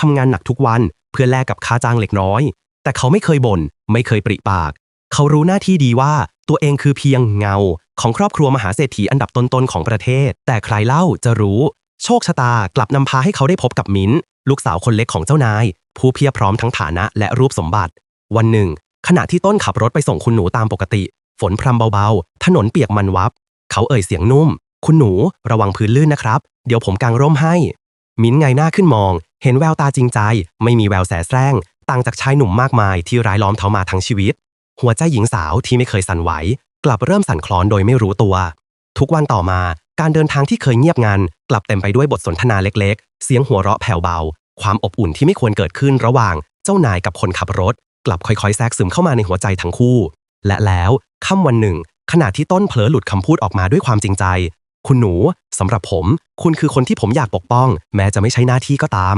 ทำงานหนักทุกวันเพื่อแลกกับค่าจ้างเล็กน้อย แต่เขาไม่เคยบน่นไม่เคยปริปาก เขารู้หน้าที่ดีว่าตัวเองคือเพียงเงา ของครอบครัวมหาเศรษฐีอันดับต้นๆของประเทศ แต่ใครเล่าจะรู้ โชคชะตากลับนำพาให้เขาได้พบกับมิ้นลูกสาวคนเล็กของเจ้านาย ผู้เพียบพร้อมทั้งฐานะและรูปสมบัติ วันหนึ่ง ขณะที่ต้นขับรถไปส่งคุณหนูตามปกติ ฝนพรำเบาๆ ถนนเปียกมันวับ เขาเอ่ยเสียงนุ่ม คุณหนูระวังพื้นลื่นนะครับ เดี๋ยวผมกางร่มให้ มิ้นไงหน้าขึ้นมอง เห็นแววตาจริงใจ ไม่มีแววแสแสร้ง ต่างจากชายหนุ่มมากมายที่ร้ายล้อมเขามาทั้งชีวิต หัวใจหญิงสาวที่ไม่เคยสั่นไหว กลับเริ่มสั่นคลอนโดยไม่รู้ตัว ทุกวันต่อมาการเดินทางที่เคยเงียบงัน กลับเต็มไปด้วยบทสนทนาเล็กๆ เสียงหัวเราะแผ่วเบา ความอบอุ่นที่ไม่ควรเกิดขึ้นระหว่างเจ้านายกับคนขับรถ กลับค่อยๆแทรกซึมเข้ามาในหัวใจทั้งคู่ และแล้วค่ำวันหนึ่ง ขณะที่ต้นเผลอหลุดคำพูดออกมาด้วยความจริงใจ คุณหนูสำหรับผม คุณคือคนที่ผมอยากปกป้อง แม้จะไม่ใช่หน้าที่ก็ตาม